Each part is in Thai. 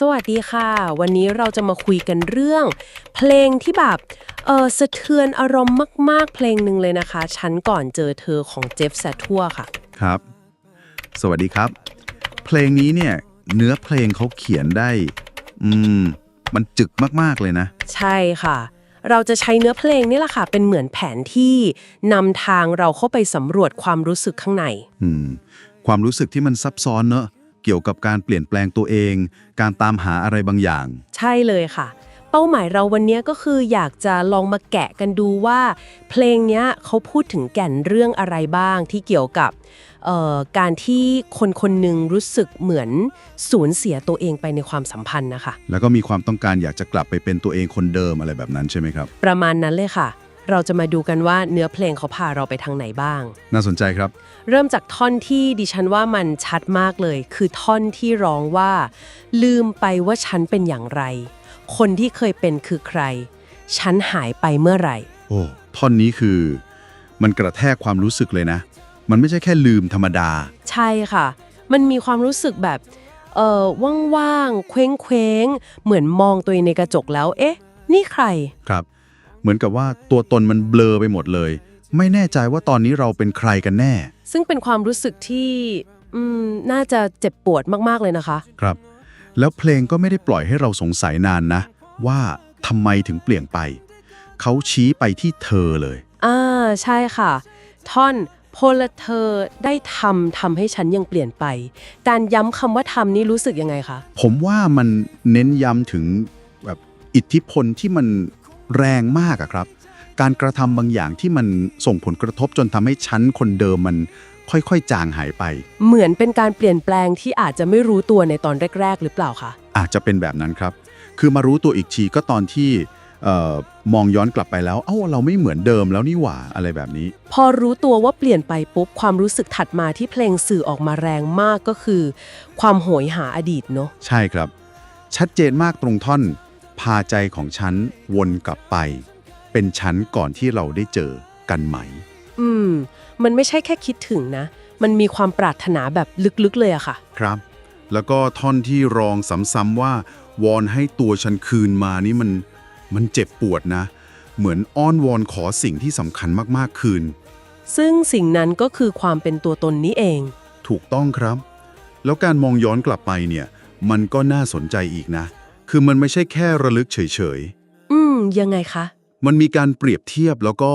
สวัสดีค่ะ วันนี้เราจะมาคุยกันเรื่อง เพลงที่แบบเออสะเทือนอารมณ์มาก ๆ เพลงหนึ่งเลยนะคะ ฉันก่อนเจอเธอของเจฟแซทัวค่ะ ครับ สวัสดีครับ เพลงนี้เนี่ย เนื้อเพลงเขาเขียนได้ อืม มันจึกมาก ๆ เลยนะ ใช่ค่ะ เราจะใช้เนื้อเพลงนี่แหละค่ะ เป็นเหมือนแผนที่นำทางเราเข้าไปสำรวจความรู้สึกข้างใน อืม ความรู้สึกที่มันซับซ้อนเนอะ เกี่ยวกับการเปลี่ยนแปลงตัวเอง การตามหาอะไรบางอย่าง ใช่เลยค่ะ เป้าหมายเราวันนี้ก็คืออยากจะลองมาแกะกันดูว่า เพลงเนี้ยเขาพูดถึงแก่นเรื่องอะไรบ้างที่เกี่ยวกับเอ่อการที่คนคนหนึ่งรู้สึกเหมือนสูญเสียตัวเองไปในความสัมพันธ์นะคะ แล้วก็มีความต้องการอยากจะกลับไปเป็นตัวเองคนเดิมอะไรแบบนั้นใช่ไหมครับ ประมาณนั้นเลยค่ะ เราจะมาดูกันว่าเนื้อเพลงเขาพาเราไปทางไหนบ้าง น่าสนใจครับ เริ่มจากท่อนที่ดิฉันว่ามันชัดมากเลย คือท่อนที่ร้องว่า ลืมไปว่าฉันเป็นอย่างไร คนที่เคยเป็นคือใคร ฉันหายไปเมื่อไหร่ โอ้ท่อนนี้คือ มันกระแทกความรู้สึกเลยนะ มันไม่ใช่แค่ลืมธรรมดา ใช่ค่ะ มันมีความรู้สึกแบบเออว่างๆเคว้งเคว้งๆเหมือนมองตัวเองในกระจกแล้ว เอ๊ะ นี่ใคร ครับ เหมือนกับว่าตัวตนมันเบลอไปหมดเลย ไม่แน่ใจว่าตอนนี้เราเป็นใครกันแน่ ซึ่งเป็นความรู้สึกที่อืมน่าจะเจ็บปวดมาก ๆ เลยนะคะ ครับ แล้วเพลงก็ไม่ได้ปล่อยให้เราสงสัยนานนะ ว่าทำไมถึงเปลี่ยนไป เขาชี้ไปที่เธอเลย อ่า ใช่ค่ะ ท่อนพลเธอได้ทำทำให้ฉันยังเปลี่ยนไป การย้ำคำว่าทำนี่รู้สึกยังไงคะ ผมว่ามันเน้นย้ำถึงแบบอิทธิพลที่มัน แรงมากอะครับ การกระทำบางอย่างที่มันส่งผลกระทบจนทำให้ฉันคนเดิมมันค่อยๆ จางหายไป เหมือนเป็นการเปลี่ยนแปลงที่อาจจะไม่รู้ตัวในตอนแรก ๆ หรือเปล่าคะอาจจะเป็นแบบนั้นครับ คือมารู้ตัวอีกทีก็ตอนที่เอ่อมองย้อนกลับไปแล้ว เอ้าเราไม่เหมือนเดิมแล้วนี่หว่าอะไรแบบนี้ พอรู้ตัวว่าเปลี่ยนไปปุ๊บความรู้สึกถัดมาที่เพลงสื่อออกมาแรงมากก็คือ ความโหยหาอดีตเนาะ ใช่ครับ ชัดเจนมากตรงท่อน พาใจของฉันวนกลับไป เป็นฉันก่อนที่เราได้เจอกันไหม อืม มันไม่ใช่แค่คิดถึงนะ มันมีความปรารถนาแบบลึกๆเลยอะค่ะ ครับ แล้วก็ท่อนที่รองซ้ำๆว่า วอนให้ตัวฉันคืนมานี่มันมันเจ็บปวดนะ เหมือนอ้อนวอนขอสิ่งที่สำคัญมากๆคืน ซึ่งสิ่งนั้นก็คือความเป็นตัวตนนี้เอง ถูกต้องครับ แล้วการมองย้อนกลับไปเนี่ย มันก็น่าสนใจอีกนะ คือมันไม่ใช่แค่ระลึกเฉยอืม ยังไงคะ ๆ มันมีการเปรียบเทียบแล้วก็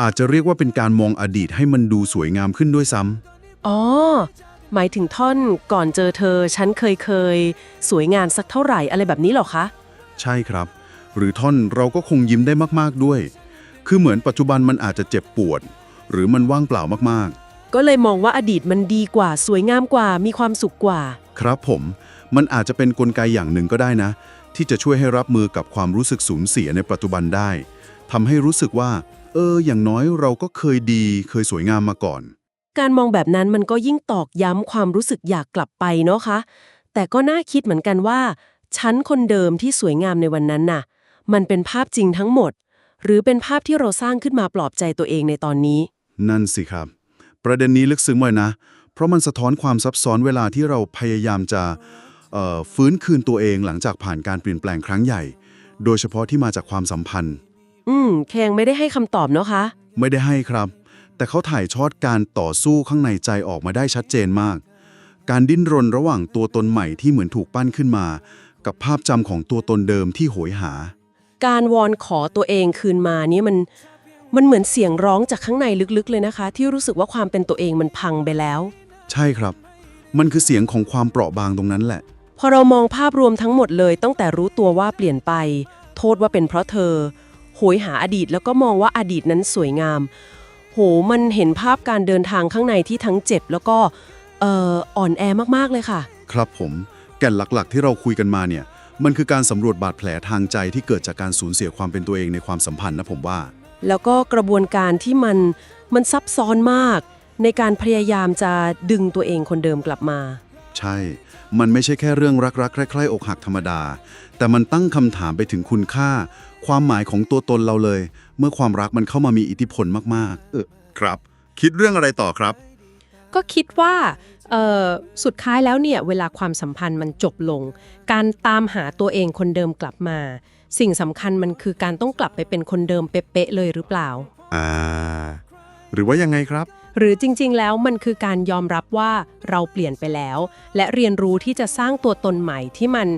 อาจจะเรียกว่าเป็นการมองอดีตให้มันดูสวยงามขึ้นด้วยซ้ำ อ๋อ หมายถึงท่อนก่อนเจอเธอ ฉันเคยเคย สวยงามสักเท่าไหร่อะไรแบบนี้เหรอคะ ใช่ครับ หรือท่อนเราก็คงยิ้มได้มาก ๆ ด้วย คือเหมือนปัจจุบันมันอาจจะเจ็บปวด หรือมันว่างเปล่ามากก็เลยมองว่าอดีตมันดีกว่า สวยงามกว่ามีความสุขกว่า ๆ ครับผม มันอาจจะเป็นนกลไกอย่างหนึ่งก็ได้นะ ที่จะช่วยให้รับมือกับความรู้สึกสูญเสียในปัจจุบันได้ทำให้รู้สึกว่า เออ อย่างน้อยเราก็เคยดีเคยสวยงามมาก่อน การมองแบบนั้นมันก็ยิ่งตอกย้ำความรู้สึกอยากกลับไปเนาะคะ แต่ก็น่าคิดเหมือนกันว่าฉันคนเดิมที่สวยงามในวันนั้นน่ะ มันเป็นภาพจริงทั้งหมด หรือเป็นภาพที่เราสร้างขึ้นมาปลอบใจตัวเองในตอนนี้ นั่นสิครับ ประเด็นนี้ลึกซึ้งไว้นะ เพราะมันสะท้อนความซับซ้อนเวลาที่เราพยายามจะเอ่อ ฟื้นคืนตัวเองหลังจากผ่านการเปลี่ยนแปลงครั้งใหญ่ โดยเฉพาะที่มาจากความสัมพันธ์ อืมแคงไม่ได้ให้คำตอบเนาะคะ ไม่ได้ให้ครับ แต่เขาถ่ายทอดการต่อสู้ข้างในใจออกมาได้ชัดเจนมาก การดิ้นรนระหว่างตัวตนใหม่ที่เหมือนถูกปั้นขึ้นมา กับภาพจำของตัวตนเดิมที่โหยหา การวอนขอตัวเองคืนมานี่มันมันเหมือนเสียงร้องจากข้างในลึกๆเลยนะคะ ที่รู้สึกว่าความเป็นตัวเองมันพังไปแล้ว ใช่ครับ มันคือเสียงของความเปราะบางตรงนั้นแหละ พอเรามองภาพรวมทั้งหมดเลยตั้งแต่รู้ตัวว่าเปลี่ยนไป โทษว่าเป็นเพราะเธอ โหยหาอดีตแล้วก็มองว่าอดีตนั้นสวยงาม โหมันเห็นภาพการเดินทางข้างในที่ทั้งเจ็บ แล้วก็เอ่ออ่อนแอมากๆเลยค่ะ ครับผม แก่นหลักๆ ที่เราคุยกันมาเนี่ย มันคือการสำรวจบาดแผลทางใจที่เกิดจากการสูญเสียความเป็นตัวเองในความสัมพันธ์นะผมว่า แล้วก็กระบวนการที่มันมันซับซ้อนมาก ในการพยายามจะดึงตัวเองคนเดิมกลับมา ใช่ มันไม่ใช่แค่เรื่องรักๆใคร่ๆอกหักธรรมดา แต่มันตั้งคำถามไปถึงคุณค่า ความหมายของตัวตนเราเลย เมื่อความรักมันเข้ามามีอิทธิพลมากๆ เออครับ คิดเรื่องอะไรต่อครับ ก็คิดว่าเอ่อสุดท้ายแล้วเนี่ยเวลาความสัมพันธ์มันจบลง การตามหาตัวเองคนเดิมกลับมา สิ่งสำคัญมันคือการต้องกลับไปเป็นคนเดิมเป๊ะๆเลยหรือเปล่า อ่า หรือว่ายังไงครับ หรือจริงๆ แล้วมันคือการยอมรับว่าเราเปลี่ยนไปแล้ว และเรียนรู้ที่จะสร้างตัวตนใหม่ที่มัน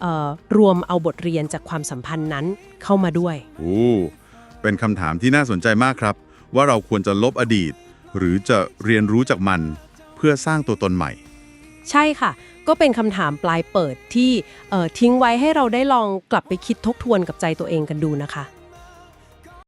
เอ่อรวมเอาบทเรียนจากความสัมพันธ์นั้นเข้ามาด้วยโอ้เป็นคำถามที่น่าสนใจมากครับ ว่าเราควรจะลบอดีต หรือจะเรียนรู้จากมันเพื่อสร้างตัวตนใหม่ ใช่ค่ะ ก็เป็นคำถามปลายเปิดที่เอ่อทิ้งไว้ให้เราได้ลองกลับไปคิดทบทวนกับใจตัวเองกันดูนะคะ